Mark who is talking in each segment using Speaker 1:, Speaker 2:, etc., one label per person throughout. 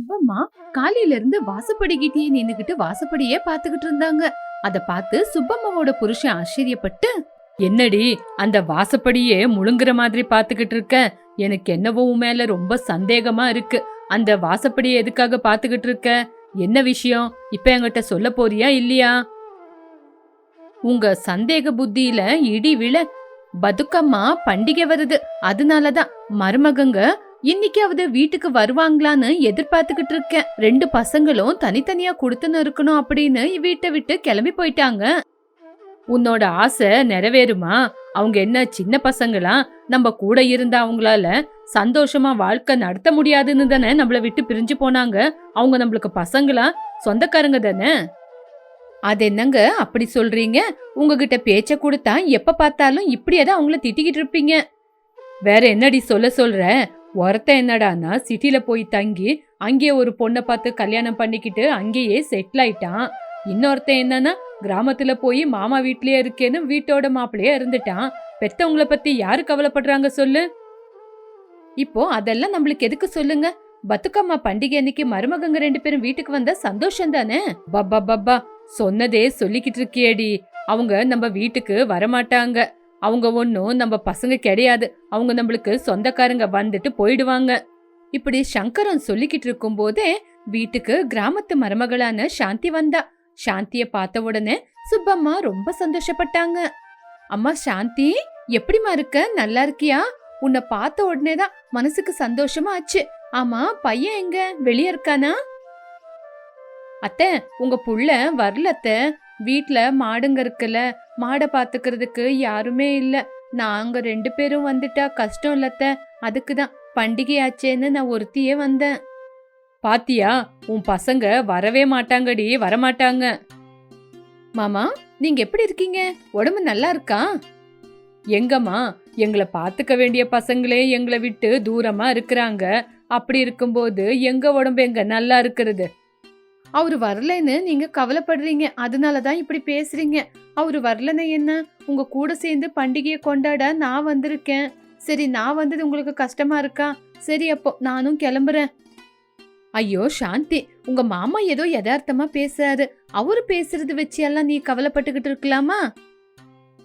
Speaker 1: சுப்பம்மா காலையில இருந்து வாசப்படிக்கிட்டே நின்னுகிட்டு வாசப்படியே பாத்துக்கிட்டு இருந்தாங்க. அத பார்த்து சுப்பம்மாவோட புருஷன் ஆச்சரியப்பட்டு என்னடி அந்த வாசப்படியே முழுங்குற மாதிரி பாத்துக்கிட்டு இருக்க? எனக்கு என்னவோ மேல ரொம்ப சந்தேகமா இருக்கு. அந்த வாசப்படியை எதுக்காக பாத்துக்கிட்டு இருக்க? என்ன விஷயம்? இப்ப என்கிட்ட சொல்ல போறியா இல்லையா? உங்க சந்தேக புத்தியில இடி விழ பதுக்கம்மா பண்டிகை வருது. அதனாலதான் மருமகங்க இன்னைக்காவது வீட்டுக்கு வருவாங்களான்னு எதிர்பார்த்துக்கிட்டு இருக்கேன். ரெண்டு பசங்களும் தனித்தனியா கொடுத்துன்னு இருக்கணும் அப்படின்னு வீட்டை விட்டு கிளம்பி போயிட்டாங்க. உன்னோட ஆசை நிறைவேறுமா? அவங்க என்ன சின்ன பசங்களா? நம்ம கூட இருந்த அவங்களால சந்தோஷமா வாழ்க்கை நடத்த முடியாதுன்னு தானே நம்மள விட்டு பிரிஞ்சு போனாங்க. அவங்க நம்மளுக்கு பசங்களா? சொந்தக்காரங்க தானே? அது என்னங்க அப்படி சொல்றீங்க? உங்ககிட்ட பேச்ச கொடுத்தா எப்ப பார்த்தாலும் இப்படியே தான் அவங்கள திட்டிக்கிட்டு இருப்பீங்க. வேற என்னடி சொல்ல சொல்ற? ஒருத்தன் என்னடான்னா சிட்டில போய் தங்கி அங்கேயே ஒரு பொண்ணை பார்த்து கல்யாணம் பண்ணிக்கிட்டு அங்கேயே செட்டில் ஆயிட்டான். இன்னொருத்தன் என்னன்னா கிராமத்துல போய் மாமா வீட்லயே இருக்கேன்னு வீட்டோட மாப்பிள்ளையே இருந்துட்டான். பெத்தவங்கள பத்தி யாரு கவலைப்படுறாங்க சொல்லு? இப்போ அதெல்லாம் நம்மளுக்கு எதுக்கு சொல்லுங்க? பத்துக்கம்மா பண்டிகை அன்னைக்கு மருமகங்க ரெண்டு பேரும் வீட்டுக்கு வந்தா சந்தோஷம் தானே? பப்பா பப்பா சொன்னதே சொல்லிக்கிட்டு இருக்கியேடி. அவங்க நம்ம வீட்டுக்கு வரமாட்டாங்க. அவங்க ஒன்றும் நம்ம பசங்க கிடையாது. அவங்க நம்மளுக்கு சொந்தக்காரங்க வந்துட்டு போயிடுவாங்க. இப்படி சங்கரன் சொல்லிக்கிட்டு இருக்கும்போதே வீட்டுக்கு கிராமத்து மருமகளான சாந்தி வந்தா. சாந்திய பார்த்த உடனே சுப்பம்மா ரொம்ப சந்தோஷப்பட்டாங்க. அம்மா சாந்தி எப்படிம்மா இருக்க? நல்லா இருக்கியா? உன்னை பார்த்த உடனே தான் மனசுக்கு சந்தோஷமா ஆச்சு. ஆமா பையன் எங்க? வெளியே இருக்கானா? அத்தை உங்க புள்ள வரலத்தை வீட்டில் மாடுங்க இருக்குல்ல மாடை பார்த்துக்கிறதுக்கு யாருமே இல்லை. நாங்கள் ரெண்டு பேரும் வந்துட்டா கஷ்டம் இல்லத்த அதுக்கு தான் பண்டிகையாச்சேன்னு நான் ஒருத்தியே வந்தேன். பாத்தியா உன் பசங்க வரவே மாட்டாங்கடி வரமாட்டாங்க. மாமா நீங்க எப்படி இருக்கீங்க? உடம்பு நல்லா இருக்கா? எங்கம்மா எங்களை பாத்துக்க வேண்டிய பசங்களே எங்களை விட்டு தூரமா இருக்கிறாங்க. அப்படி இருக்கும்போது எங்க உடம்பு எங்க நல்லா இருக்கிறது? அவர் வரலைன்னு நீங்க கவலைப்படுறீங்க. அதனால தான் இப்படி பேசுறீங்க. அவர் வரலன்னு என்ன? உங்க கூட சேர்ந்து பண்டிகையை கொண்டாட நான் வந்திருக்கேன். சரி நான் வந்தது உங்களுக்கு கஷ்டமா இருக்கா? சரி அப்போ நானும் கிளம்புறேன். ஐயோ சாந்தி உங்க மாமா ஏதோ யதார்த்தமா பேசுறாரு. அவரு பேசுறது வச்சு எல்லாம் நீ கவலைப்பட்டுக்கிட்டு இருக்கலாமா?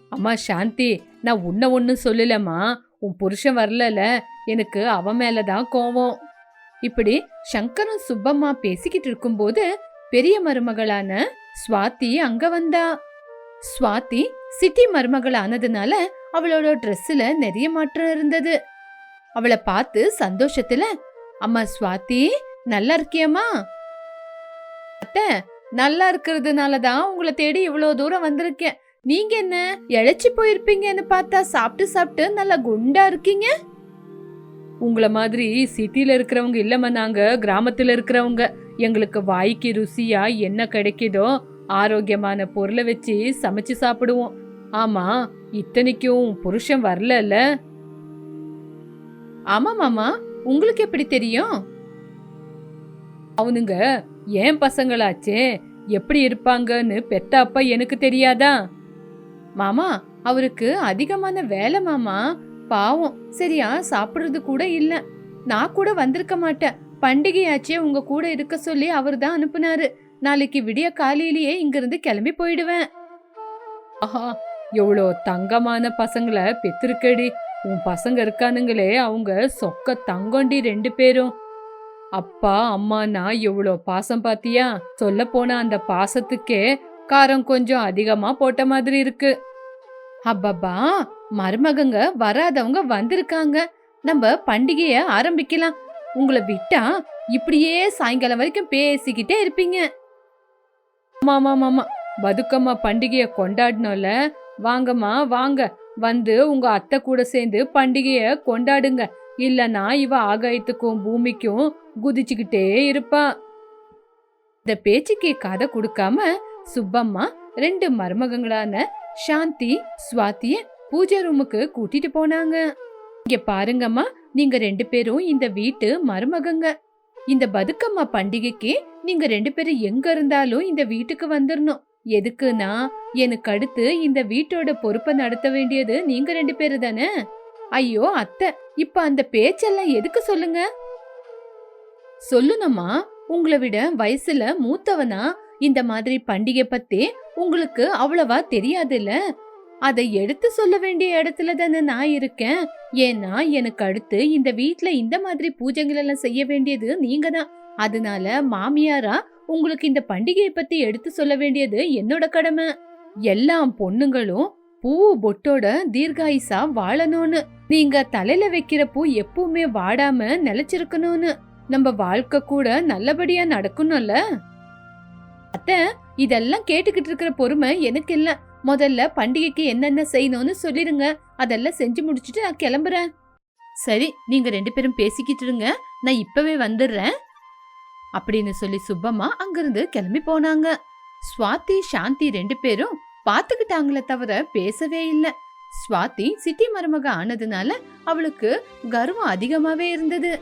Speaker 1: அம்மா சாந்தி நான் உன்ன ஒன்னும் சொல்லலம்மா. உன் புருஷன் வரலல எனக்கு அவன் மேலதான் கோவம். இப்படி சங்கரும் சுப்பம்மா பேசிக்கிட்டு இருக்கும்போது பெரிய மருமகளான சுவாதி அங்க வந்தா. சுவாதி சிட்டி மருமகள் ஆனதுனால அவளோட ட்ரெஸ்ஸில் நிறைய மாற்றம் இருந்தது. அவளை பார்த்து சந்தோஷத்துல அம்மா சுவாதி நல்லா இருக்கியம்மா? அத்தை நல்லா இருக்கிறதுனால தான் உங்களை தேடி இவ்வளோ தூரம் வந்திருக்கேன். நீங்க என்ன இழைச்சி போயிருப்பீங்கன்னு பார்த்தா சாப்பிட்டு சாப்பிட்டு நல்லா குண்டா இருக்கீங்க? உங்களை மாதிரி சிட்டியில் இருக்கிறவங்க இல்லைம்மா நாங்கள் கிராமத்தில் இருக்கிறவங்க. எங்களுக்கு வாய்க்கு ருசியாக என்ன கிடைக்குதோ ஆரோக்கியமான பொருளை வச்சு சமைச்சு சாப்பிடுவோம். ஆமா இத்தனைக்கும் புருஷன் வரலல்ல? ஆமா மாமா உங்களுக்கு எப்படி தெரியும்? அவனுங்க ஏன் பசங்களாச்சே? எப்படி இருப்பாங்கன்னு பெத்த அப்பா எனக்கு தெரியாதா? மாமா அவருக்கு அதிகமான வேலை மாமா. பாவம். சரியா சாப்பிடுறது கூட இல்ல. நான் கூட வந்திருக்க மாட்டேன். பண்டிகையாச்சே உங்க கூட இருக்க சொல்லி அவர் தான் அனுப்புனாரு. நாளைக்கு விடிய காலையிலேயே இங்கிருந்து கிளம்பி போயிடுவேன். ஆஹா எவ்வளோ தங்கமான பசங்களை பெத்திருக்கடி. உன் பசங்க இருக்கானுங்களே அவங்க சொக்க தங்கொண்டி ரெண்டு பேரும். அப்பா அம்மானா எவ்வளோ பாசம் பாத்தியா? சொல்ல போன அந்த பாசத்துக்கே காரம் கொஞ்சம் அதிகமா போட்ட மாதிரி இருக்கு. அப்பப்பா மருமகங்க வராதவங்க வந்திருக்காங்க. நம்ம பண்டிகைய ஆரம்பிக்கலாம். உங்களை விட்டா இப்படியே சாயங்காலம் வரைக்கும் பேசிக்கிட்டே இருப்பீங்க. ஆமா ஆமா பதுக்கம்மா பண்டிகைய கொண்டாடணும்ல. வாங்கம்மா வாங்க. வந்து உங்க அத்தை கூட சேர்ந்து பண்டிகைய கொண்டாடுங்க. இல்லனா இவ ஆகாயத்துக்கும் பூமிக்கும் குதிச்சுக்கிட்டே இருப்பா. இந்த பேச்சுக்கு கதை கொடுக்காம சுப்பம்மா ரெண்டு மருமகங்களான சாந்தி சுவாத்திய பூஜை ரூமுக்கு கூட்டிட்டு போனாங்க. இங்க பாருங்கம்மா நீங்க ரெண்டு பேரும் இந்த வீட்டு மருமகங்க. இந்த பதுக்கம்மா பண்டிகைக்கு நீங்க ரெண்டு பேரும் எங்க இருந்தாலும் இந்த வீட்டுக்கு வந்துடணும் எதுக்குன்னா எனக்கு அடுத்து இந்த வீட்டோட பொறுப்பை நடத்த வேண்டியது நீங்க ரெண்டு பேரு தானே? ஐயோ அத்தை இப்ப அந்த பேச்செல்லாம் எதுக்கு சொல்லுங்க? சொல்லுனம்மா உங்களை விட வயசுல மூத்தவனா இந்த மாதிரி பண்டிகை பத்தி உங்களுக்கு அவ்வளவா தெரியாதுல்ல? அதை எடுத்து சொல்ல வேண்டிய இடத்துல தானே நான் இருக்கேன். ஏன்னா எனக்கு அடுத்து இந்த வீட்ல இந்த மாதிரி பூஜைகள் எல்லாம் செய்ய வேண்டியது நீங்க தான். அதனால மாமியாரா உங்களுக்கு இந்த பண்டிகையை பத்தி எடுத்து சொல்ல வேண்டியது என்னோட கடமை. எல்லா பொண்ணுங்களும் பூ பொட்டோட தீர்காயுசா வாழணும்னு. நீங்க தலையில வைக்கிற பூ எப்பவுமே வாடாம நிலைச்சிருக்கணும்னு. நம்ம வாழ்க்கை கூட நல்லபடியா நடக்கணும்ல? அத்த இதெல்லாம் கேட்டுக்கிட்டு இருக்கிற பொறுமை எனக்கு இல்லை. முதல்ல பண்டிகைக்கு என்னென்ன செய்யணும்னு சொல்லிருங்க. அதெல்லாம் செஞ்சு முடிச்சுட்டு நான் கிளம்புறேன். சரி நீங்க ரெண்டு பேரும் பேசிக்கிட்டு இருங்க. நான் இப்பவே வந்துடுறேன். அப்படின்னு சொல்லி சுப்பம்மா அங்கிருந்து கிளம்பி போனாங்க. சுவாதி சாந்தி ரெண்டு பேரும் பார்த்துக்கிட்டாங்களே தவிர பேசவே இல்லை. சுவாதி சிட்டி மருமக ஆனதுனால அவளுக்கு கர்வம் அதிகமாவே இருந்தது.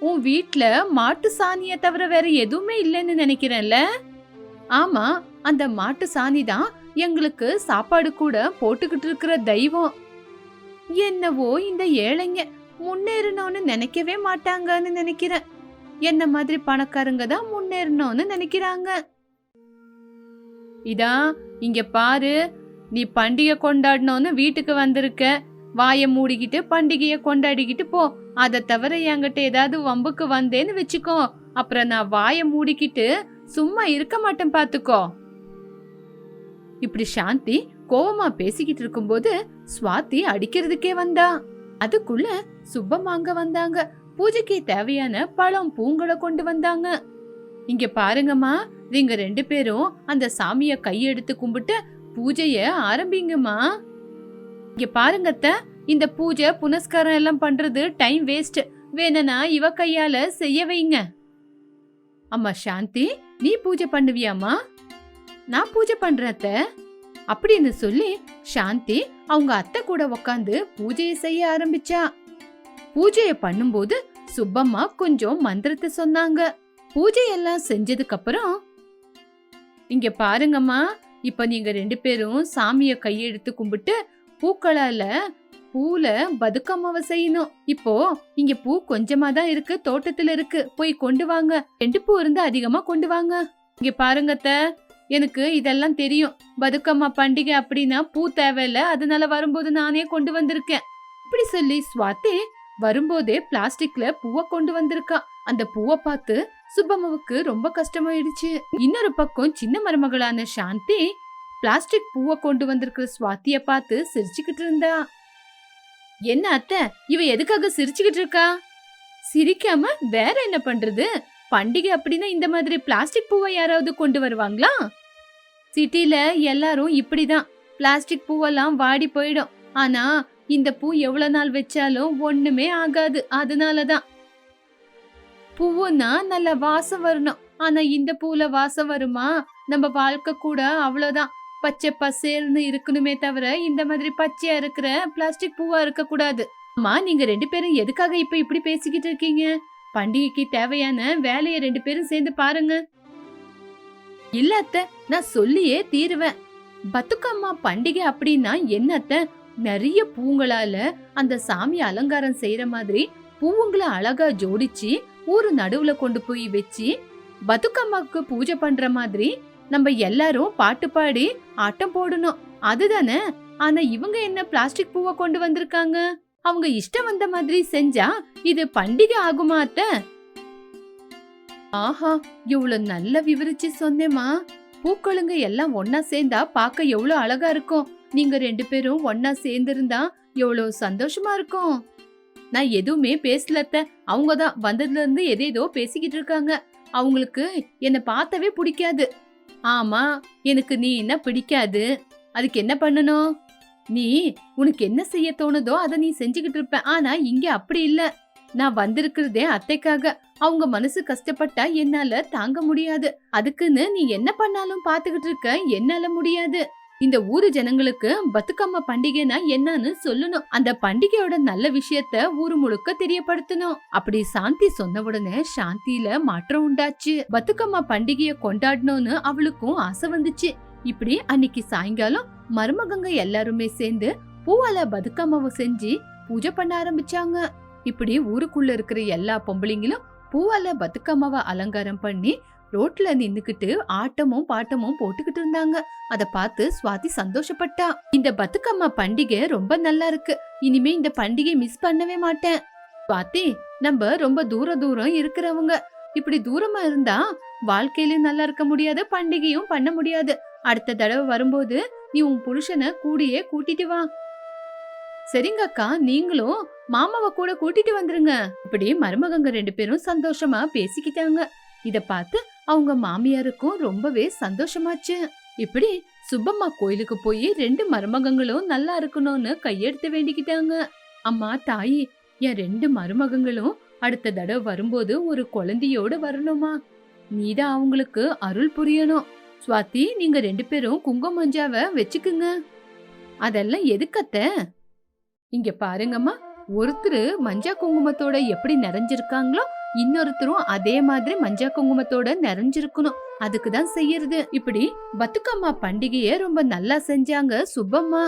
Speaker 1: உன் வீட்ல மாட்டு சாணிய தவிர வேற எதுவுமே இல்லைன்னு நினைக்கிறேன்ல? ஆமா அந்த மாட்டு சாணி தான் எங்களுக்கு சாப்பாடு கூட போட்டுக்கிட்டு இருக்கிற தெய்வம். என்னவோ இந்த ஏழைங்க முன்னேறணும்னு நினைக்கவே மாட்டாங்கன்னு நினைக்கிறேன். என்ன மாதிரி பணக்காரங்க தான் முன்னேறணும்னு நினைக்கிறாங்க. இதா இங்க பாரு நீ பண்டிகை கொண்டாடணும்னு வீட்டுக்கு வந்திருக்க. வாயை மூடிக்கிட்டு பண்டிகையை கொண்டாடிக்கிட்டு போ. அதை தவிர என்கிட்ட ஏதாவது வம்புக்கு வந்தேன்னு வச்சுக்கோ. அப்புறம் நான் வாயை மூடிக்கிட்டு சும்மா இருக்க மாட்டேன் பாத்துக்கோ. இப்படி சாந்தி கோவமா பேசிக்கிட்டு இருக்கும்போது சுவாதி அடிக்கிறதுக்கே வந்தா. அதுக்குள்ள சுப்பமாங்க வந்தாங்க. பூஜைக்கு தேவையான பழம் பூங்களை கொண்டு வந்தாங்க. இங்க பாருங்கம்மா நீங்க ரெண்டு பேரும் அந்த சாமிய கையெடுத்து கும்பிட்டு பூஜைய ஆரம்பிங்கம்மா. இங்க பாருங்கத்த இந்த பூஜை புனஸ்காரம் எல்லாம் பண்றது டைம் வேஸ்ட் வேணும்னா இவ கையால செய்ய வைங்க. அம்மா சாந்தி நீ பூஜை பண்ணுவியாம்மா? நான் பூஜை பண்றேன் அப்படின்னு சொல்லி சாந்தி அவங்க அத்தை கூட உக்காந்து பூஜையை செய்ய ஆரம்பிச்சா. பூஜைய பண்ணும்போது சுப்பம்மா கொஞ்சம் மந்திரத்தை சொன்னாங்க. பூஜையெல்லாம் செஞ்சதுக்கு அப்புறம் இங்க பாருங்கம்மா இப்ப நீங்க ரெண்டு பேரும் சாமிய கையெடுத்து கும்பிட்டு பூக்களால பூல பதுக்கம்மாவை செய்யணும். இப்போ இங்க பூ கொஞ்சமா தான் இருக்கு தோட்டத்துல இருக்கு. போய் கொண்டு வாங்க. ரெண்டு பூ இருந்து அதிகமா கொண்டு வாங்க. இங்க பாருங்க அத்தை. எனக்கு இதெல்லாம் தெரியும். பதுக்கம்மா பண்டிகை அப்படின்னா பூ தேவையில்ல. அதனால வரும்போது நானே கொண்டு வந்திருக்கேன். இப்படி சொல்லி சுவாத்தி வரும்போதே பிளாஸ்டிக்ல பூவை கொண்டு வந்திருக்கா. அந்த பூவை பார்த்து சுப்பம்மாவுக்கு ரொம்ப கஷ்டமாயிடுச்சு. இன்னொரு பக்கம் சின்ன மருமகளான சாந்தி பிளாஸ்டிக் பூவை கொண்டு வந்திருக்கிற சுவாத்திய பார்த்து சிரிச்சுக்கிட்டு இருந்தா. என்ன அத்தை? இவ எதுக்காக சிரிச்சுக்கிட்டு இருக்கா? சிரிக்காம வேற என்ன பண்றது? பண்டிகை அப்படின்னா இந்த மாதிரி பிளாஸ்டிக் பூவை யாராவது கொண்டு வருவாங்களா? சிட்டில எல்லாரும் இப்படிதான். பிளாஸ்டிக் பூவெல்லாம் வாடி போயிடும். ஆனா இந்த பூ எவ்வளவு நாள் வச்சாலும் ஒண்ணுமே ஆகாது. அதனாலதான். பூவுன்னா நல்ல வாசம் வரணும். ஆனா இந்த பூல வாசம் வருமா? நம்ம வாழ்க்கை கூட அவ்வளவுதான். பச்சை பசேல்னு இருக்கணுமே தவிர இந்த மாதிரி பச்சையா இருக்கிற பிளாஸ்டிக் பூவா இருக்க கூடாது அம்மா நீங்க ரெண்டு பேரும் எதுக்காக இப்ப இப்படி பேசிக்கிட்டு இருக்கீங்க? பண்டிகைக்கு தேவையான வேலையை ரெண்டு பேரும் சேர்ந்து பாருங்க. இல்ல அத்த நான் சொல்லியே தீருவேன். பத்துக்கம்மா பண்டிகை அப்படின்னா என்ன அத்தை? நிறைய பூங்களால அந்த சாமி அலங்காரம் செய்யற மாதிரி பூவுங்களை அழகா ஜோடிச்சு ஊரு நடுவுல கொண்டு போய் வச்சு பத்துக்கம்மாவுக்கு பூஜை பண்ற மாதிரி நம்ம எல்லாரும் பாட்டு பாடி ஆட்டம் போடணும். அதுதானே? ஆனா இவங்க என்ன பிளாஸ்டிக் பூவை கொண்டு வந்திருக்காங்க? அவங்க இஷ்டம் வந்த மாதிரி செஞ்சா இது பண்டிகை ஆகுமா அத்த? ஆஹா இவ்வளவு நல்லா விவரிச்சு சொன்னேமா பூக்களுங்க எல்லாம் ஒன்னா சேர்ந்தா பார்க்க எவ்வளவு அழகா இருக்கும். நீங்க ரெண்டு பேரும் ஒன்னா சேர்ந்திருந்தா எவ்வளவு சந்தோஷமா இருக்கும். நான் எதுவுமே பேசலத்த அவங்க தான் வந்ததுல இருந்து எதேதோ பேசிக்கிட்டு இருக்காங்க. அவங்களுக்கு என்ன பார்த்தவே பிடிக்காது. ஆமா எனக்கு நீ என்ன பிடிக்காது? அதுக்கு என்ன பண்ணணும்? நீ உனக்கு என்ன செய்ய தோணுதோ அதை நீ செஞ்சுக்கிட்டு இருப்ப. ஆனா இங்க அப்படி இல்ல. நான் வந்திருக்கிறதே அத்தைக்காக. அவங்க மனசு கஷ்டப்பட்டா என்னால தாங்க முடியாது. அதுக்குன்னு நீ என்ன பண்ணாலும் பாத்துக்கிட்டு இருக்க. என்னால முடியாது. இந்த ஊரு ஜனங்களுக்கு பத்துக்கம்மா பண்டிகைனா என்னன்னு சொல்லணும். அந்த பண்டிகையோட நல்ல விஷயத்த ஊரு முழுக்க தெரியப்படுத்தணும். அப்படி சாந்தி சொன்ன உடனே சாந்தியில மாற்றம் உண்டாச்சு. பத்துக்கம்மா பண்டிகைய கொண்டாடணும்னு அவளுக்கும் ஆசை வந்துச்சு. இப்படி அன்னைக்கு சாயங்காலம் மருமகங்க எல்லாருமே சேர்ந்து பூவால பதுக்கம்மாவை செஞ்சு பூஜை பண்ண ஆரம்பிச்சாங்க. இப்படி ஊருக்குள்ள இருக்கிற எல்லா பொம்பளைங்களும் பூவால பத்துக்கம்மாவை அலங்காரம் பண்ணி ரோட்ல நின்னுக்கிட்டு ஆட்டமும் பாட்டமும் போட்டுக்கிட்டு இருந்தாங்க. அத பார்த்து சுவாதி சந்தோஷப்பட்டா. இந்த பத்துக்கம்மா பண்டிகை ரொம்ப நல்லா இருக்கு. இனிமே இந்த பண்டிகை மிஸ் பண்ணவே மாட்டேன். சுவாதி நம்ம ரொம்ப தூர தூரம் இருக்கிறவங்க. இப்படி தூரமா இருந்தா வாழ்க்கையிலும் நல்லா இருக்க முடியாது பண்டிகையும் பண்ண முடியாது. அடுத்த தடவை வரும்போது நீ உன் புருஷனை கூடியே கூட்டிட்டு வா. சரிங்க அக்கா நீங்களும் மாமாவை கூட கூட்டிட்டு வந்துருங்க. இப்படி மருமகங்க ரெண்டு பேரும் சந்தோஷமா பேசிக்கிட்டாங்க. இத பார்த்து அவங்க மாமியாருக்கும் ரொம்பவே சந்தோஷமாச்சு. இப்படி சுப்பம்மா கோயிலுக்கு போய் ரெண்டு மருமகங்களும் நல்லா இருக்கணும்னு கையெடுத்து வேண்டிக்கிட்டாங்க. அம்மா தாயி என் ரெண்டு மருமகங்களும் அடுத்த தடவை வரும்போது ஒரு குழந்தையோட வரணுமா? நீதான் அவங்களுக்கு அருள் புரியணும். சுவாதி நீங்க ரெண்டு பேரும் குங்கும மஞ்சாவை வச்சுக்குங்க. அதெல்லாம் எதுக்கத்த இங்க பாருங்கம்மா ஒருத்தர் மஞ்சா குங்குமத்தோட எப்படி நிறைஞ்சிருக்காங்களோ இன்னொருத்தரும் அதே மாதிரி மஞ்சா குங்குமத்தோட நிறைஞ்சிருக்கணும். அதுக்கு தான் செய்யறது. இப்படி பத்துக்கம்மா பண்டிகையே ரொம்ப நல்லா செஞ்சாங்க சுப்பம்மா.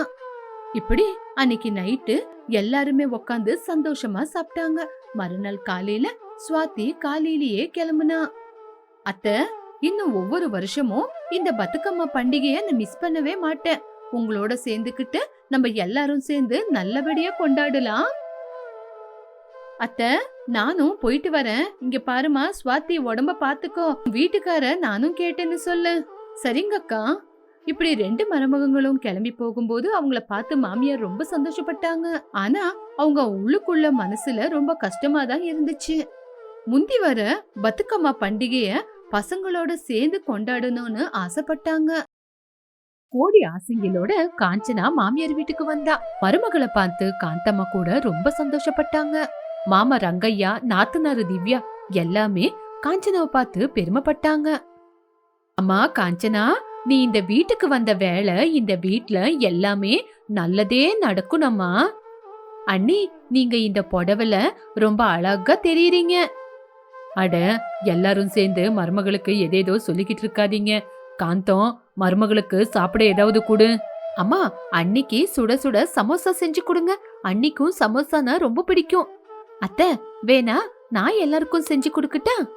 Speaker 1: இப்படி அன்னைக்கு நைட்டு எல்லாருமே உக்காந்து சந்தோஷமா சாப்பிட்டாங்க. மறுநாள் காலையில சுவாதி காலையிலேயே கிளம்புனா. அத்தை இன்னும் ஒவ்வொரு வருஷமும் இந்த பத்துக்கம்மா பண்டிகைய நான் மிஸ் பண்ணவே மாட்டேன். உங்களோட சேர்ந்துக்கிட்டு நம்ம எல்லாரும் சேர்ந்து நல்லபடியா கொண்டாடலாம். அத்த நானும் போயிட்டு வரேன். இங்க பாருமா சுவாத்தி உடம்ப பாத்துக்கோ. வீட்டுக்கார நானும் கேட்டேன்னு சொல்லு. சரிங்கக்கா. இப்படி ரெண்டு மருமகங்களும் கிளம்பி போகும்போது அவங்கள பார்த்து மாமியார் ரொம்ப சந்தோஷப்பட்டாங்க. ஆனா அவங்க உள்ளுக்குள்ள மனசுல ரொம்ப கஷ்டமா தான் இருந்துச்சு. முந்தி வர பத்துக்கம்மா பண்டிகைய பசங்களோட சேர்ந்து கொண்டாடணும்னு ஆசைப்பட்டாங்க. கோடி ஆசைங்களோட காஞ்சனா மாமியார் வீட்டுக்கு வந்தா. மருமகளை பார்த்து காந்தம்மா கூட ரொம்ப சந்தோஷப்பட்டாங்க. மாமா ரங்கையா நாத்தனாரு திவ்யா எல்லாமே காஞ்சனாவை பார்த்து பெருமைப்பட்டாங்க. அம்மா காஞ்சனா நீ இந்த வீட்டுக்கு வந்த வேலை இந்த வீட்ல எல்லாமே நல்லதே நடக்கணும்மா அண்ணி நீங்க இந்த புடவைல ரொம்ப அழகா தெரியுறீங்க. அட எல்லாரும் சேர்ந்து மருமகளுக்கு எதேதோ சொல்லிக்கிட்டு இருக்காதீங்க. காந்தம் மருமகளுக்கு சாப்பிட ஏதாவது கொடு. அம்மா அன்னிக்கு சுட சுட சமோசா செஞ்சு கொடுங்க. அன்னிக்கும் சமோசானா ரொம்ப பிடிக்கும். அத்தை வேணா நான் எல்லாருக்கும் செஞ்சு கொடுக்கட்டா?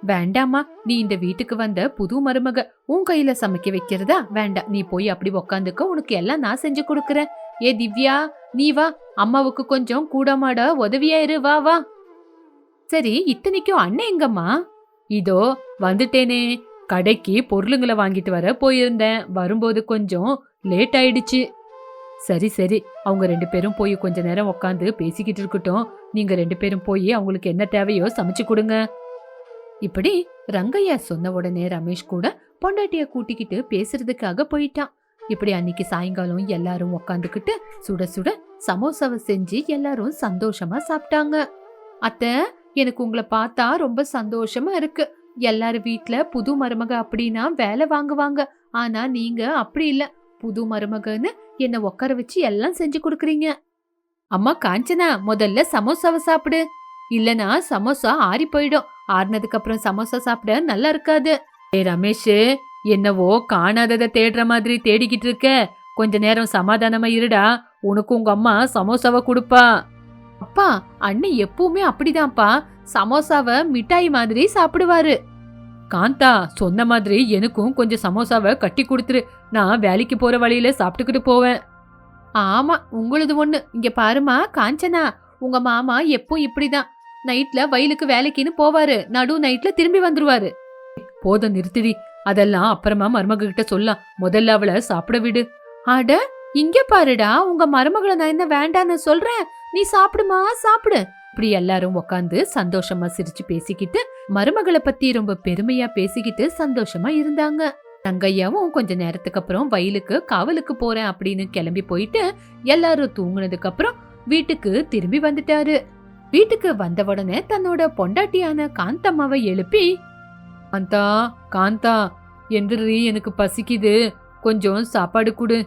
Speaker 1: வேண்டாமா நீ இந்த வீட்டுக்கு வந்த புது மருமக உன் கையில சமைக்க வைக்கிறதா? வேண்டாம் நீ போய் அப்படி உக்காந்துக்க. உனக்கு எல்லாம் நான் செஞ்சு கொடுக்கறேன். ஏ திவ்யா நீ வா. அம்மாவுக்கு கொஞ்சம் கூடமாட உதவியா இரு. வா வா. சரி இத்தனைக்கும் அண்ணன் எங்கம்மா? இதோ வந்துட்டேனே. கடைக்கு பொருளுங்களை வாங்கிட்டு வர போயிருந்தேன். வரும்போது கொஞ்சம் லேட் ஆயிடுச்சு. சரி சரி. அவங்க ரெண்டு பேரும் போய் கொஞ்ச நேரம் உட்காந்து பேசிக்கிட்டு இருக்கட்டும். நீங்க ரெண்டு பேரும் போய் அவங்களுக்கு என்ன தேவையோ சமைச்சு கொடுங்க. இப்படி ரங்கையா சொன்ன உடனே ரமேஷ் கூட பொண்டாட்டிய கூட்டிக்கிட்டு பேசுறதுக்காக போயிட்டான். இப்படி அன்னைக்கு சாயங்காலம் எல்லாரும் உக்காந்துக்கிட்டு சுட சுட சமோசாவை செஞ்சு எல்லாரும் சந்தோஷமா சாப்பிட்டாங்க. அத்தை எனக்கு உங்களை பார்த்தா ரொம்ப சந்தோஷமா இருக்கு. எல்லாரும் வீட்ல புது மருமக அப்படின்னா வேலை வாங்குவாங்க. ஆனா நீங்க அப்படி இல்ல. புது மருமகன்னு என்ன உட்கார வச்சு எல்லாம் செஞ்சு கொடுக்குறீங்க. அம்மா காஞ்சனா முதல்ல சமோசாவை சாப்பிடு. இல்லனா சமோசா ஆறி போயிடும். ஆறினதுக்கு அப்புறம் சமோசா சாப்பிட நல்லா இருக்காது. ஏ ரமேஷ் என்னவோ காணாததை தேடுற மாதிரி தேடிக்கிட்டு இருக்க. கொஞ்ச நேரம் சமாதானமா இருடா. உனக்கு உங்க அம்மா சமோசாவை கொடுப்பா. அப்பா அண்ணன் எப்பவுமே அப்படிதான்ப்பா. சமோசாவை மிட்டாய் மாதிரி சாப்பிடுவாரு. காந்தா சொன்ன மாதிரி எனக்கும் கொஞ்சம் சமோசாவை கட்டி கொடுத்துரு. நான் வேலைக்கு போற வழியில சாப்பிட்டுக்கிட்டு போவேன். ஆமா உங்களது ஒண்ணு. இங்க பாருமா காஞ்சனா. உங்க மாமா எப்போ இப்படிதான். நைட்ல வயலுக்கு வேலைக்குன்னு போவாரு. நடு நைட்ல திரும்பி வந்துருவாரு. போதும் நிறுத்திடி. அதெல்லாம் அப்புறமா மருமக கிட்ட சொல்லலாம் முதல்ல அவளை சாப்பிட விடு. ஆட இங்க பாருடா. உங்க மருமகளை நான் என்ன வேண்டான்னு சொல்றேன். நீ சாப்பிடுமா? சாப்பிடு. இப்படி எல்லாரும் உக்காந்து சந்தோஷமா சிரிச்சு பேசிக்கிட்டு மருமகளை பத்தி ரொம்ப பெருமையா பேசிக்கிட்டு சந்தோஷமா இருந்தாங்க. தங்கையாவும் கொஞ்ச நேரத்துக்கு அப்புறம் வயலுக்கு காவலுக்கு போறேன் அப்படின்னு கிளம்பி போயிட்டு எல்லாரும் தூங்குனதுக்கு அப்புறம் வீட்டுக்கு திரும்பி வந்துட்டாரு. வீட்டுக்கு வந்த உடனே தன்னோட பொண்டாட்டியான காந்தம்மாவை எழுப்பி காந்தா காந்தா என்று எனக்கு பசிக்குது. கொஞ்சம் சாப்பாடு கொடு.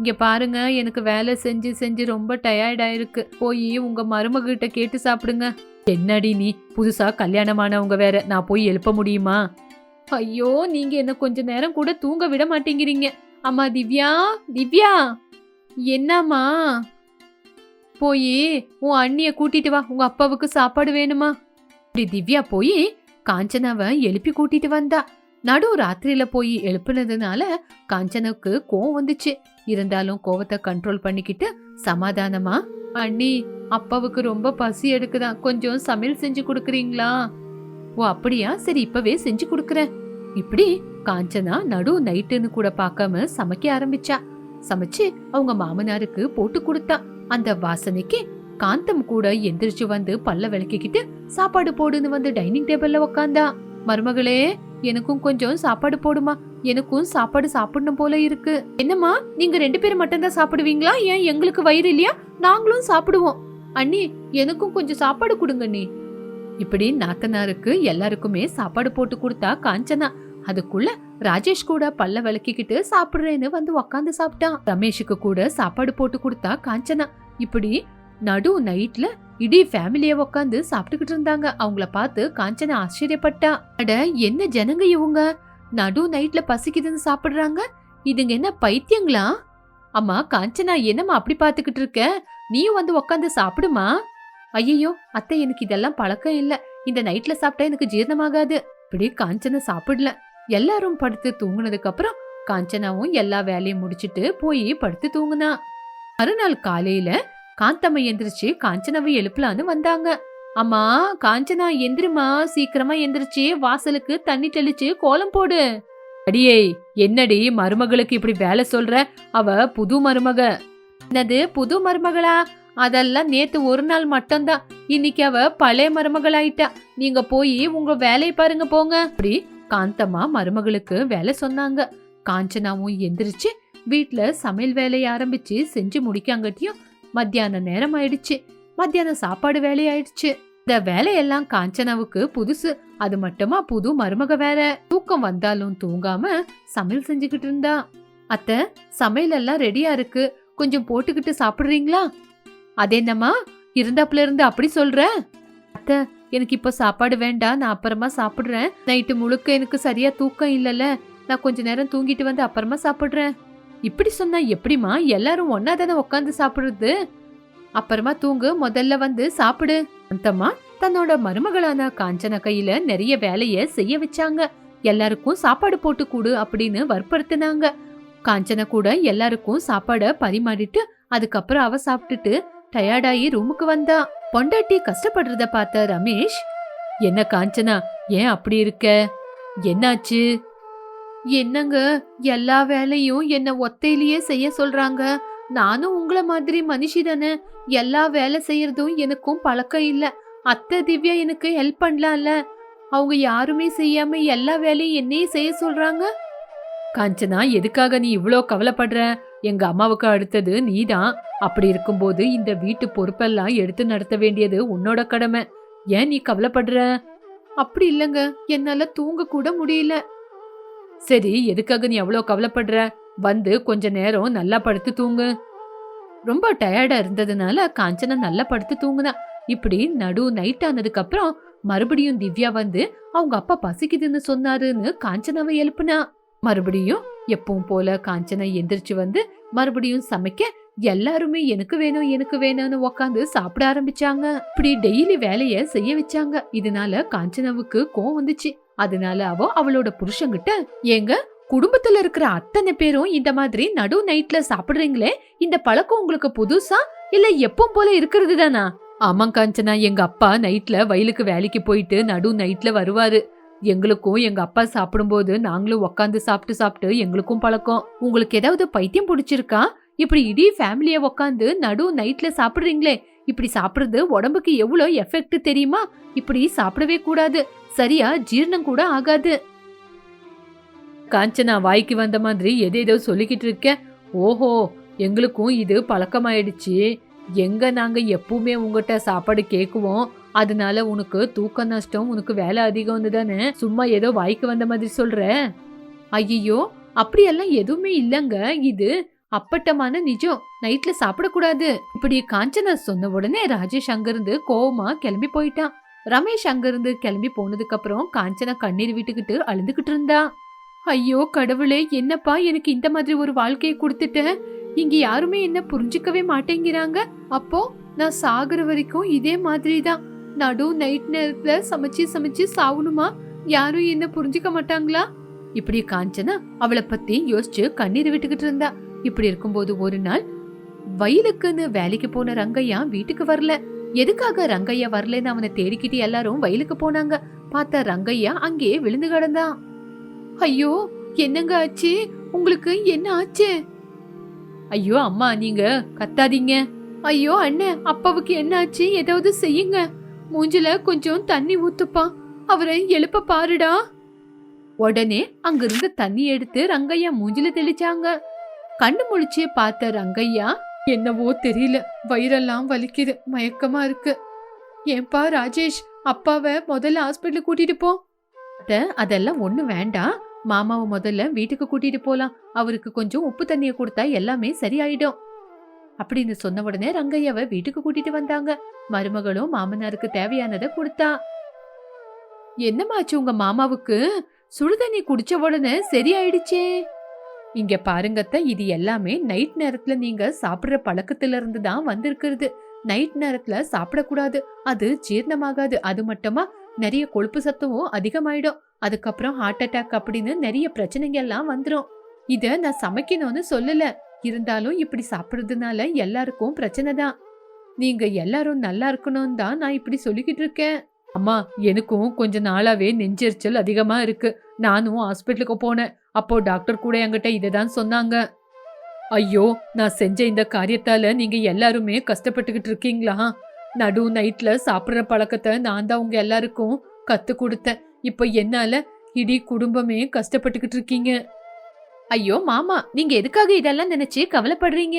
Speaker 1: இங்கே பாருங்க எனக்கு வேலை செஞ்சு செஞ்சு ரொம்ப டயர்டாயிருக்கு போய் உங்கள் மருமகிட்ட கேட்டு சாப்பிடுங்க. என்னடி நீ? புதுசாக கல்யாணமானவங்க வேற. நான் போய் எழுப்ப முடியுமா? ஐயோ நீங்க என்ன கொஞ்ச நேரம் கூட தூங்க விட மாட்டேங்கிறீங்க. அம்மா திவ்யா திவ்யா! என்னம்மா? போய் உன் அண்ணிய கூட்டிட்டு வா. உங்க அப்பாவுக்கு சாப்பாடு வேணுமா? இப்படி திவ்யா போய் காஞ்சனாவை எழுப்பி கூட்டிட்டு வந்தா. நடு ராத்திரியில போய் எழுப்புனதுனால காஞ்சனுக்கு கோவம் வந்துச்சு. இருந்தாலும் கோவத்தை கண்ட்ரோல் பண்ணிக்கிட்டு சமாதானமா? அண்ணி அப்பாவுக்கு ரொம்ப பசி எடுக்குதான் கொஞ்சம் சமையல் செஞ்சு கொடுக்குறீங்களா? ஓ அப்படியா? சரி இப்பவே செஞ்சு கொடுக்குறேன். இப்படி காஞ்சனா நடு நைட்டுன்னு கூட பார்க்காம சமைக்க ஆரம்பிச்சா. சமைச்சு அவங்க மாமனாருக்கு போட்டு கொடுத்தா. அந்த வாசனைக்கு காந்தம் கூட எந்திரிச்சு வந்து பல்ல விளக்கிக்கிட்டு சாப்பாடு போடுன்னு வந்து டைனிங் டேபிள்ல உக்காந்தா? மருமகளே எனக்கும் கொஞ்சம் சாப்பாடு போடுமா? எனக்கும் சாப்பாடு சாப்பிடணும் போல இருக்கு. என்னம்மா நீங்க ரெண்டு பேரும் மட்டும்தான் சாப்பிடுவீங்களா? ஏன் எங்களுக்கு வயிறு இல்லையா? நாங்களும் சாப்பிடுவோம். அண்ணி எனக்கும் கொஞ்சம் சாப்பாடு கொடுங்க நீ இப்படி நாத்தனாருக்கு எல்லாருக்குமே சாப்பாடு போட்டு கொடுத்தா காஞ்சனா. அதுக்குள்ள ராஜேஷ் கூட பல்ல விளக்கிக்கிட்டு சாப்பிடுறேன்னு வந்து உக்காந்து சாப்பிட்டான். ரமேஷுக்கு கூட சாப்பாடு போட்டு கொடுத்தா காஞ்சனா. இப்படி நடு நைட்ல இடி ஃபேமிலியை உக்காந்து சாப்பிட்டுக்கிட்டு இருந்தாங்க. அவங்கள பார்த்து காஞ்சனா ஆச்சரியப்பட்டா. அட என்ன ஜனங்க இவங்க? நடு நைட்ல பசிக்குதுன்னு சாப்பிடுறாங்க? இதுங்க என்ன பைத்தியங்களா? அம்மா காஞ்சனா என்னம்மா அப்படி பாத்துக்கிட்டு இருக்க? நீயும் வந்து உக்காந்து சாப்பிடுமா? ஐயோ அத்தை எனக்கு இதெல்லாம் பழக்கம் இல்ல. இந்த நைட்ல சாப்பிட்டா எனக்கு ஜீரணமாகாது. இப்படி காஞ்சனா சாப்பிடல. எல்லாரும் படுத்து தூங்குனதுக்கு அப்புறம் காஞ்சனாவும் எல்லா வேலையும் முடிச்சிட்டு போய் படுத்து தூங்குனா. மறுநாள் காலையில காந்தம்மை எந்திரிச்சு காஞ்சனாவை எழுப்பலான்னு வந்தாங்க. அம்மா காஞ்சனா எந்திரிமா சீக்கிரமா எந்திரிச்சு வாசலுக்கு தண்ணி தெளிச்சு கோலம் போடு. அடியே என்னடி மருமகளுக்கு இப்படி வேலை சொல்ற? அவ புது மருமக. என்னது புது மருமகளா? அதெல்லாம் நேத்து ஒரு நாள் மட்டும்தான் இன்னைக்கு அவ பழைய மருமகளாயிட்டா. நீங்க போய் உங்க வேலையை பாருங்க போங்க. அப்படி காந்தம்மா மருமகளுக்கு வேலை சொன்னாங்க. காஞ்சனாவும் எந்திரிச்சு வீட்டுல சமையல் வேலையை ஆரம்பிச்சு செஞ்சு முடிக்காங்கட்டியும் மத்தியான நேரம் ஆயிடுச்சு. மத்தியானம் சாப்பாடு வேலையாயிடுச்சு. இந்த வேலையெல்லாம் காஞ்சனாவுக்கு புதுசு. அது மட்டுமா புது மருமக வேற. தூக்கம் வந்தாலும் தூங்காம சமையல் செஞ்சுக்கிட்டு இருந்தா. அத்தை சமையல் எல்லாம் ரெடியா இருக்கு. கொஞ்சம் போட்டுக்கிட்டு சாப்பிடுறீங்களா? அது என்னம்மா? இருந்தாப்புல இருந்து அப்படி சொல்ற? அத்தை எனக்கு இப்ப சாப்பாடு வேண்டாம். நான் அப்புறமா சாப்பிடுறேன். நைட்டு முழுக்க எனக்கு சரியா தூக்கம் இல்லல. நான் கொஞ்ச நேரம் தூங்கிட்டு வந்து அப்புறமா சாப்பிடுறேன். இப்படி சொன்னா எப்படிமா எல்லாரும் ஒன்னா தானே உட்காந்து சாப்பிடுறது? அப்புறமா தூங்கு முதல்ல வந்து சாப்பிடு. அந்தம்மா தன்னோட மருமகளான காஞ்சனா கையில நிறைய வேலைய செய்ய வச்சாங்க. எல்லாருக்கும் சாப்பாடு போட்டு கூடு அப்படின்னு வற்புறுத்தினாங்க. காஞ்சனா கூட எல்லாருக்கும் சாப்பாட பரிமாறிட்டு அதுக்கப்புறம் அவ சாப்பிட்டுட்டு டயர்டாயி ரூமுக்கு வந்தா. பொண்டாட்டி கஷ்டப்படுறத பார்த்த ரமேஷ் என்ன காஞ்சனா ஏன் அப்படி இருக்க? என்னாச்சு? என்னங்க எல்லா வேலையும் என்ன ஒத்தையிலேயே செய்ய சொல்றாங்க. நானும் உங்கள மாதிரி மனுஷி தானே. எல்லா வேலை செய்யறதும் எனக்கும் பழக்கம் இல்ல. அத்தை திவ்யா எனக்கு ஹெல்ப் பண்ணலாம்ல. அவங்க யாருமே செய்யாம எல்லா வேலையும் என்னையே செய்ய சொல்றாங்க? காஞ்சனா எதுக்காக நீ இவ்வளோ கவலைப்படுற? எங்க அம்மாவுக்கு அடுத்தது நீதான். அப்படி இருக்கும்போது இந்த வீட்டு பொறுப்பெல்லாம் எடுத்து நடத்த வேண்டியது உன்னோட கடமை. ஏன் நீ கவலைப்படுற? அப்படி இல்லைங்க. என்னால தூங்க கூட முடியல. சரி எதுக்காக நீ அவ்வளோ கவலைப்படுற? வந்து கொஞ்ச நேரம் நல்லா படுத்து தூங்கு. ரொம்ப டயர்டா இருந்ததுனால காஞ்சனா நல்லா படுத்து தூங்குனா. இப்படி நடு நைட் ஆனதுக்கு அப்புறம் மறுபடியும் திவ்யா வந்து அவங்க அப்பா பசிக்குதுன்னு சொன்னாருன்னு காஞ்சனாவை எழுப்புனா. மறுபடியும் எப்பவும் போல காஞ்சனா எந்திரிச்சு வந்து மறுபடியும் சமைக்க எல்லாருமே எனக்கு வேணும் எனக்கு வேணும்னு உக்காந்து சாப்பிட ஆரம்பிச்சாங்க. இப்படி டெய்லி வேலைய செய்ய வச்சாங்க. இதனால காஞ்சனாவுக்கு கோவம் வந்துச்சு. அதனால அவ அவளோட புருஷங்கிட்ட ஏங்க குடும்பத்துல இருக்கிற அத்தனை பேரும் இந்த மாதிரி நடு நைட்ல சாப்பிடுறீங்களே? இந்த பழக்கம் உங்களுக்கு புதுசா? இல்ல எப்பவும் போல இருக்கிறது தானா? ஆமாம் காஞ்சனா எங்க அப்பா நைட்ல வயலுக்கு வேலைக்கு போயிட்டு நடு நைட்ல வருவாரு. எங்களுக்கும் எங்க அப்பா சாப்பிடும்போது நாங்களும் உக்காந்து சாப்பிட்டு சாப்பிட்டு எங்களுக்கும் பழக்கம். உங்களுக்கு ஏதாவது பைத்தியம் பிடிச்சிருக்கா? இப்படி இடி ஃபேமிலிய உக்காந்து நடு நைட்ல சாப்பிடுறீங்களே? இப்படி சாப்பிடுறது உடம்புக்கு எவ்வளவு எஃபெக்ட் தெரியுமா? இப்படி சாப்பிடவே கூடாது. சரியா ஜீரணம் கூட ஆகாது. காஞ்சனா வாய்க்கு வந்த மாதிரி எதேதோ சொல்லிக்கிட்டு இருக்க? ஓஹோ எங்களுக்கும் இது பழக்கமாயிடுச்சு. எங்க நாங்க எப்பவுமே உங்ககிட்ட சாப்பாடு கேட்குவோம் அதனால உனக்கு தூக்க நஷ்டம் உனக்கு வேலை அதிகம் தானே சும்மா ஏதோ வாய்க்கு வந்த மாதிரி சொல்ற? ஐயோ அப்படியெல்லாம் எதுவுமே இல்லைங்க. இது அப்பட்டமான நிஜம். நைட்ல சாப்பிடக்கூடாது. இப்படி காஞ்சனா சொன்ன உடனே ராஜேஷ் அங்கிருந்து கோவமா கிளம்பி போயிட்டான். ரமேஷ் அங்கிருந்து கிளம்பி போனதுக்கு அப்புறம் காஞ்சனா கண்ணீர் விட்டுக்கிட்டு அழுதுகிட்டு இருந்தா ஐயோ கடவுளே என்னப்பா எனக்கு இந்த மாதிரி ஒரு வாழ்க்கையை கொடுத்துட்ட? இங்க யாருமே என்ன புரிஞ்சுக்கவே மாட்டேங்கிறாங்க. அப்போ நான் சாகுற வரைக்கும் இதே மாதிரி தான் நடு நைட் நேரத்துல சமைச்சு சமைச்சு சாவணுமா? யாரும் என்ன புரிஞ்சுக்க மாட்டாங்களா? இப்படி காஞ்சனா அவளை பத்தி யோசிச்சு கண்ணீர் விட்டுக்கிட்டு இருந்தா. இப்படி இருக்கும்போது ஒரு நாள் வயலுக்குன்னு வேலைக்கு போன ரங்கையா வீட்டுக்கு வரல. எதுக்காக ரங்கையா வரலன்னு அவனை தேடிக்கிட்டு எல்லாரும் வயலுக்கு போனாங்க. பார்த்த ரங்கையா அங்கேயே விழுந்து கிடந்தான். ஐயோ என்னங்க ஆச்சு? உங்களுக்கு என்ன ஆச்சு? ஐயோ அம்மா நீங்க கத்தாதீங்க. ஐயோ அண்ணன் அப்பாவுக்கு என்ன ஆச்சு? ஏதாவது செய்யுங்க. மூஞ்சில கொஞ்சம் தண்ணி ஊத்துப்பா. அவரை எழுப்ப பாருடா. உடனே அங்கிருந்து தண்ணி எடுத்து ரங்கையா மூஞ்சில தெளிச்சாங்க. கண்ணு முழிச்சு பார்த்த ரங்கையா என்னவோ தெரியல. வயிறெல்லாம் வலிக்குது மயக்கமா இருக்கு. ஏன்பா ராஜேஷ் அப்பாவை முதல்ல ஹாஸ்பிட்டல் கூட்டிட்டு போ. அதெல்லாம் ஒண்ணு வேண்டாம். மாமாவை முதல்ல வீட்டுக்கு கூட்டிட்டு போலாம். அவருக்கு கொஞ்சம் உப்பு தண்ணியை கொடுத்தா எல்லாமே சரியாயிடும். அப்படின்னு சொன்ன உடனே ரங்கையாவை வீட்டுக்கு கூட்டிட்டு வந்தாங்க. மருமகளும் மாமனாருக்கு தேவையானதை கொடுத்தா. என்னமாச்சு உங்க மாமாவுக்கு? சுடுதண்ணி குடிச்ச உடனே சரியாயிடுச்சே. இங்க பாருங்கத்த இது எல்லாமே நைட் நேரத்துல நீங்க சாப்பிடுற பழக்கத்துல இருந்து தான் வந்திருக்கிறது. நைட் நேரத்துல சாப்பிடக்கூடாது. அது ஜீரணமாகாது. அது மட்டுமா? நிறைய கொழுப்பு சத்தமும் அதிகமாயிடும். அதுக்கப்புறம் ஹார்ட் அட்டாக் அப்படின்னு நிறைய பிரச்சனைங்க எல்லாம் வந்துடும் இதை நான் சமைக்கணும்னு சொல்லல. இருந்தாலும் இப்படி சாப்பிட்றதுனால எல்லாருக்கும் பிரச்சனை தான். நீங்க எல்லாரும் நல்லா இருக்கணும்னு தான் நான் இப்படி சொல்லிக்கிட்டு இருக்கேன். அம்மா எனக்கும் கொஞ்ச நாளாவே நெஞ்செரிச்சல் அதிகமா இருக்கு. நானும் ஹாஸ்பிட்டலுக்கு போனேன். அப்போ டாக்டர் கூட என்கிட்ட இதை தான் சொன்னாங்க. ஐயோ நான் செஞ்ச இந்த காரியத்தால நீங்க எல்லாருமே கஷ்டப்பட்டுக்கிட்டு இருக்கீங்களா? நடு நைட்ல சாப்பிடுற பழக்கத்தை நான் தான் உங்க எல்லாருக்கும் கத்து கொடுத்தேன். இப்போ என்னால இடி குடும்பமே கஷ்டப்பட்டுக்கிட்டு இருக்கீங்க. ஐயோ மாமா நீங்க எதுக்காக இதெல்லாம் நினைச்சு கவலைப்படுறீங்க?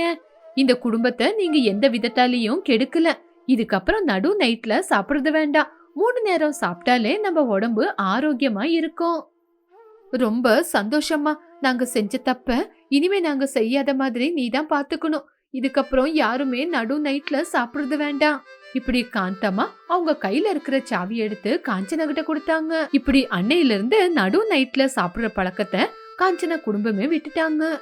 Speaker 1: இந்த குடும்பத்தை நீங்க எந்த விதத்தாலையும் கெடுக்கல. இதுக்கப்புறம் நடு நைட்ல சாப்பிடுறது வேண்டாம். மூணு நேரம் சாப்பிட்டாலே நம்ம உடம்பு ஆரோக்கியமா இருக்கும். ரொம்ப சந்தோஷமா நாங்க செஞ்ச தப்ப இனிமே நாங்க செய்யாத மாதிரி நீ தான் பாத்துக்கணும். இதுக்கப்புறம் யாருமே நடு நைட்ல சாப்பிடுறது வேண்டாம். இப்படி காந்தமா அவங்க கையில இருக்கிற சாவி எடுத்து காஞ்சனா கிட்ட கொடுத்தாங்க. இப்படி அன்னையில இருந்து நடு நைட்ல சாப்பிடுற பழக்கத்தை காஞ்சனா குடும்பமே விட்டுட்டாங்க.